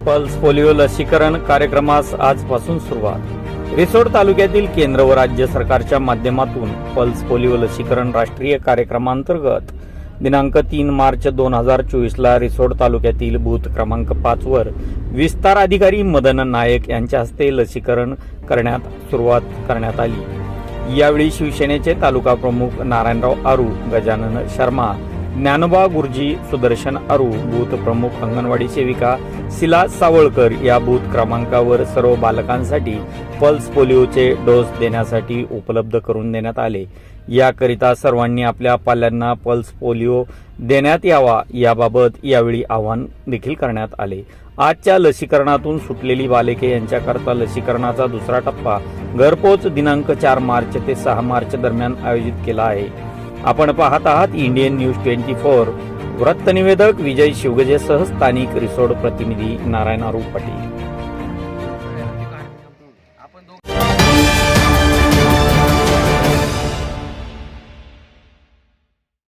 Pulse polio लसीकरण कार्यक्रमास आजपासून सुरुवात. रिसोड तालुक्यातील केंद्र व राज्य सरकारच्या माध्यमातून पल्स पोलिओ लसीकरण राष्ट्रीय कार्यक्रमांतर्गत दिनांक तीन मार्च दोन हजार चोवीसला रिसोड तालुक्यातील बूथ क्रमांक पाचवर विस्तार अधिकारी मदन नायक यांच्या हस्ते लसीकरण करण्यात सुरुवात करण्यात आली. यावेळी शिवसेनेचे तालुका प्रमुख नारायणराव आरू गजानन शर्मा ज्ञानोबा गुरुजी सुदर्शन अरू बूथ प्रमुख अंगणवाडी सेविका शिला सावळकर या बूथ क्रमांकावर सर्व बालकांसाठी पल्स पोलिओचे डोस देण्यासाठी उपलब्ध करून देण्यात आले. याकरिता सर्वांनी आपल्या पाल्यांना पल्स पोलिओ देण्यात यावा याबाबत यावेळी आवाहन देखील करण्यात आले. आजच्या लसीकरणातून सुटलेली बालके यांच्याकरता लसीकरणाचा दुसरा टप्पा घरपोच दिनांक चार मार्च ते सहा मार्च दरम्यान आयोजित केला आहे. आपण पाहत आहात इंडियन न्यूज ट्वेंटी फोर. वृत्तनिवेदक विजय शिवगजेसह स्थानिक रिसोड प्रतिनिधी नारायण आरू पाटील